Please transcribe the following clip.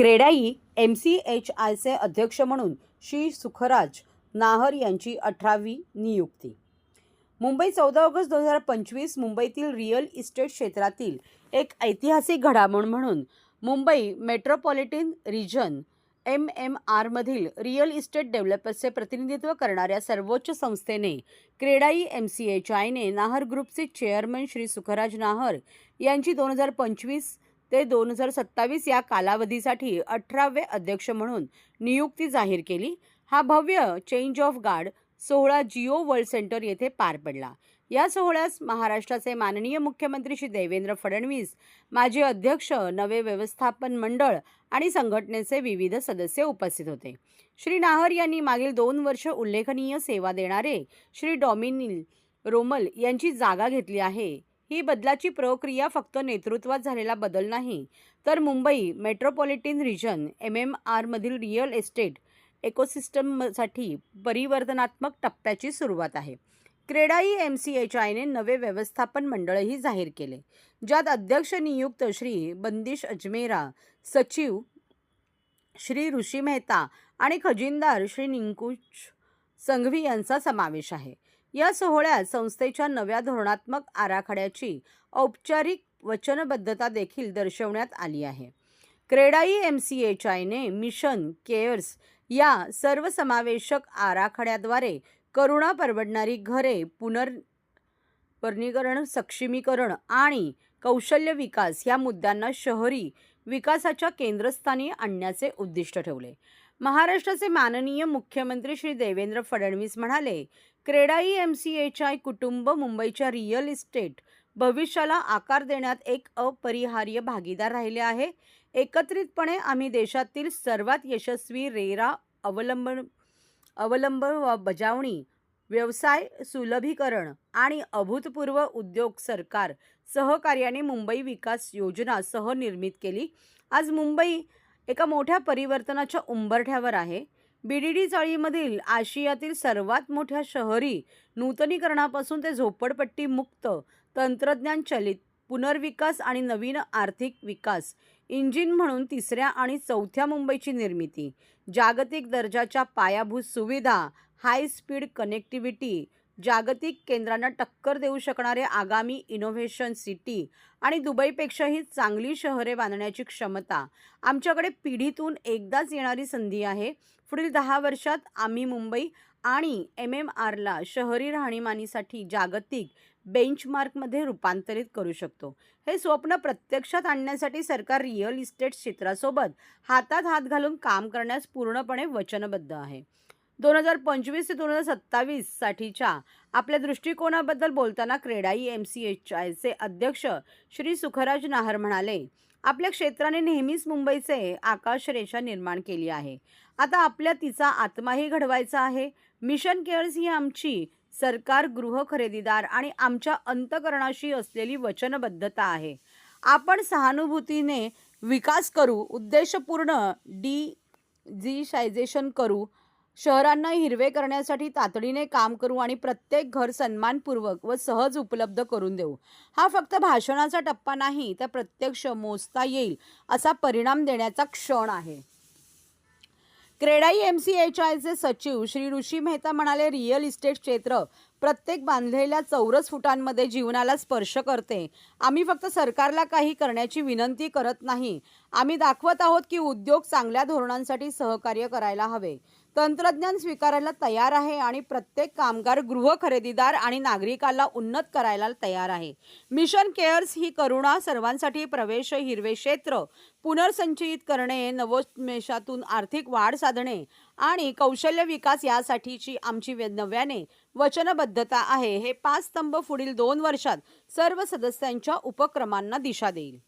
CREDAI M C H आयचे अध्यक्ष म्हणून श्री सुखराज नाहर यांची अठरावी नियुक्ती. मुंबई चौदा ऑगस्ट दोन हजार पंचवीस मुंबईतील रिअल इस्टेट क्षेत्रातील एक ऐतिहासिक घडामोड म्हणून Mumbai metropolitan region M M आरमधील real estate डेव्हलपर्सचे प्रतिनिधित्व करणाऱ्या सर्वोच्च संस्थेने क्रेडाई एम सी एच आयने नाहर ग्रुपचे चेअरमन श्री सुखराज नाहर यांची दोन हजार पंचवीस ते दोन हजार सत्तावीस या कालावधीसाठी अठरावे अध्यक्ष म्हणून नियुक्ती जाहीर केली. हा भव्य चेंज ऑफ गार्ड सोहळा जिओ वर्ल्ड सेंटर येथे पार पडला. या सोहळ्यास महाराष्ट्राचे माननीय मुख्यमंत्री श्री देवेंद्र फडणवीस माजी अध्यक्ष नवे व्यवस्थापन मंडळ आणि संघटनेचे विविध सदस्य उपस्थित होते. श्री नाहर यांनी मागील दोन वर्ष उल्लेखनीय सेवा देणारे श्री डॉमिनिल रोमल यांची जागा घेतली आहे. ही बदलाची प्रक्रिया फक्त नेतृत्वात झालेला बदल नाही. तर Mumbai metropolitan region M M आरमधील real estate इकोसिस्टमसाठी परिवर्तनात्मक टप्प्याची सुरुवात आहे. क्रेडाई एम सी एच आयने नवे व्यवस्थापन मंडळही जाहीर केले ज्यात अध्यक्ष नियुक्त श्री बंदिश अजमेरा सचिव श्री ऋषी मेहता आणि खजिनदार श्री निंकुश संघवी यांचा समावेश आहे. या सोहळ्यात संस्थेच्या नव्या धोरणात्मक आराखड्याची औपचारिक वचनबद्धता देखील दर्शवण्यात आली आहे. क्रेडाई एम सी एच आयने मिशन केअर्स या सर्वसमावेशक आराखड्याद्वारे करुणा परवडणारी घरे पुनर्वनीकरण सक्षमीकरण आणि कौशल्य विकास या मुद्द्यांना शहरी विकासाच्या केंद्रस्थानी आणण्याचे उद्दिष्ट ठेवले. महाराष्ट्राचे माननीय मुख्यमंत्री श्री देवेंद्र फडणवीस म्हणाले CREDAI M C H I कुटुंब मुंबईच्या रिअल इस्टेट भविष्याला आकार देण्यात एक अपरिहार्य भागीदार राहिले आहे. एकत्रितपणे आम्ही देशातील सर्वात यशस्वी रेरा अवलंबन अवलंब व बजावणी व्यवसाय सुलभीकरण आणि अभूतपूर्व उद्योग सरकार सहकार्याने मुंबई विकास योजना सहनिर्मित केली. आज मुंबई एका मोठ्या परिवर्तनाच्या उंबरठ्यावर आहे. बी डी डी चाळीमधील आशियातील सर्वात मोठ्या शहरी नूतनीकरणापासून ते झोपडपट्टी मुक्त तंत्रज्ञान चलित पुनर्विकास आणि नवीन आर्थिक विकास इंजिन म्हणून तिसऱ्या आणि चौथ्या मुंबईची निर्मिती जागतिक दर्जाच्या पायाभूत सुविधा हाय स्पीड कनेक्टिव्हिटी जागतिक केंद्रांना टक्कर देऊ शकणारे आगामी इनोव्हेशन सिटी आणि दुबईपेक्षाही चांगली शहरे बांधण्याची क्षमता. आमच्याकडे पिढीतून एकदाच येणारी संधी आहे. पुढील दहा वर्षात आम्ही मुंबई आणि एम एम आरला शहरी राहणीमानीसाठी जागतिक बेंचमार्कमध्ये रूपांतरित करू शकतो. हे स्वप्न प्रत्यक्षात आणण्यासाठी सरकार रिअल इस्टेट क्षेत्रासोबत हातात हात घालून काम करण्यास पूर्णपणे वचनबद्ध आहे. दोन हजार पंचवीस ते दोन हजार सत्तावीससाठीच्या आपल्या दृष्टिकोनाबद्दल बोलताना क्रेडाई एम सी एच आयचे अध्यक्ष श्री सुखराज नाहर म्हणाले आपल्या क्षेत्राने नेहमीच मुंबईचे आकाशरेषा निर्माण केली आहे. आता आपल्या तिचा आत्माही घडवायचा आहे. मिशन केअर्स ही आमची सरकार गृह खरेदीदार आणि आमच्या अंतकरणाशी असलेली वचनबद्धता आहे. आपण सहानुभूतीने विकास करू उद्देशपूर्ण डी जीशायझेशन करू शहरांना हिरवे करण्यासाठी तातडीने काम करू आणि प्रत्येक घर सन्मानपूर्वक व सहज उपलब्ध करून देऊ. हा फक्त भाषणाचा टप्पा नाही तर प्रत्यक्ष मोजता येईल असा परिणाम देण्याचा क्षण आहे. क्रेडाई एम सी एच आयचे सचिव श्री ऋषी मेहता म्हणाले रिअल इस्टेट क्षेत्र प्रत्येक बांधलेल्या चौरस फुटांमध्ये जीवनाला स्पर्श करते. आम्ही फक्त सरकारला काही करण्याची विनंती करत नाही. आम्ही दाखवत आहोत की उद्योग चांगल्या धोरणांसाठी सहकार्य करायला हवे. तंत्रज्ञान स्वीकारायला तयार आहे आणि प्रत्येक कामगार गृह खरेदीदार आणि नागरिकाला उन्नत करायला तयार आहे. मिशन केअर्स ही करुणा सर्वांसाठी प्रवेश हिरवे क्षेत्र पुनर्संचयित करणे नवोन्मेषातून आर्थिक वाढ साधणे आणि कौशल्य विकास यासाठीची आमची नव्याने वचनबद्धता आहे. हे पाच स्तंभ पुढील दोन वर्षात सर्व सदस्यांच्या उपक्रमांना दिशा देईल.